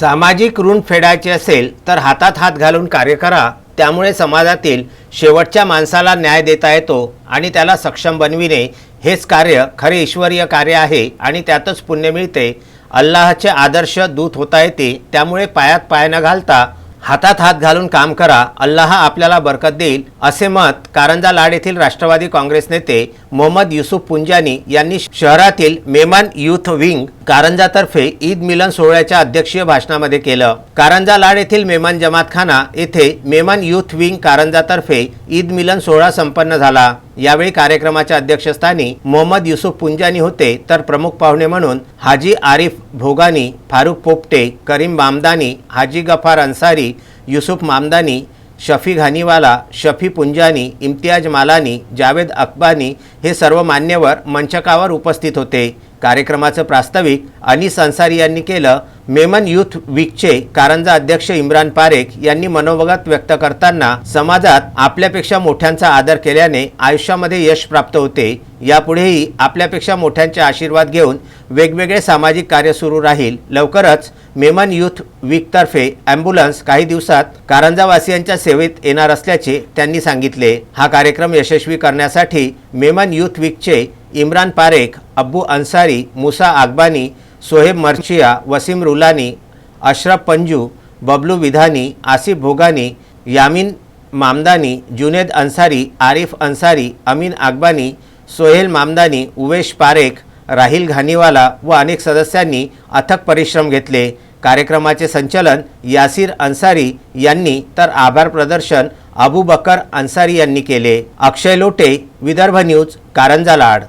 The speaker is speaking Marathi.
सामाजिक ऋण फेडायचे असेल तर हातात हात घालून कार्य करा. त्यामुळे समाजातील शेवटच्या माणसाला न्याय देता येतो आणि त्याला सक्षम बनविणे हेच कार्य खरे ईश्वरीय कार्य आहे आणि त्यातच पुण्य मिळते. अल्लाहचे आदर्श दूत होता येते त्यामुळे पायात पाय न घालता हातात हात घालून काम करा. अल्लाह आपल्याला बरकत देईल असे मत कारंजा लाड येथील राष्ट्रवादी काँग्रेस नेते मोहम्मद युसुफ पुंजानी यांनी शहरातील मेमन युथ विंग कारंजातर्फे ईद मिलन सोहळ्याच्या अध्यक्षीय भाषणामध्ये केलं. कारंजा लाड येथील मेमन जमातखाना येथे मेमन युथ विंग कारंजातर्फे ईद मिलन सोहळा संपन्न झाला. यावेळी कार्यक्रमाच्या अध्यक्षस्थानी मोहम्मद युसुफ पुंजानी होते तर प्रमुख पाहुणे म्हणून हाजी आरिफ भोगानी फारुख पोपटे करीम मामदानी हाजी गफार अन्सारी युसुफ मामदानी शफी घानीवाला शफी पुंजानी इम्तियाज मालानी जावेद अकबानी हे सर्व मान्यवर मंचकावर उपस्थित होते. कार्यक्रमाचं प्रास्ताविक अनिस अन्सारी यांनी केलं. मेमन युथ वीकचे कारंजा अध्यक्ष इम्रान पारेख यांनी मनोगत व्यक्त करताना समाजात आपल्यापेक्षा मोठ्यांचा आदर केल्याने आयुष्यामध्ये यश प्राप्त होते. यापुढेही आपल्यापेक्षा मोठ्यांचे आशीर्वाद घेऊन वेगवेगळे सामाजिक कार्य सुरू राहील. लवकरच मेमन युथ वीकतर्फे ॲम्ब्युलन्स काही दिवसात कारंजावासियांच्या सेवेत येणार असल्याचे त्यांनी सांगितले. हा कार्यक्रम यशस्वी करण्यासाठी मेमन युथ वीकचे इम्रान पारेख अब्बू अन्सारी मुसा आगबानी सोहेब मर्चिया वसीम रुलानी अशरफ पंजू बबलू विधानी आसिफ भोगानी यामीन मामदानी जुनेद अन्सारी आरिफ अन्सारी अमीन आगबानी सोहेल मामदानी उवेश पारेख राहिल घानीवाला व अनेक सदस्यांनी अथक परिश्रम घेतले. कार्यक्रमाचे संचलन यासीर अन्सारी यांनी तर आभार प्रदर्शन अबू बकर अन्सारी यांनी केले. अक्षय लोटे विदर्भ न्यूज कारंजा लाड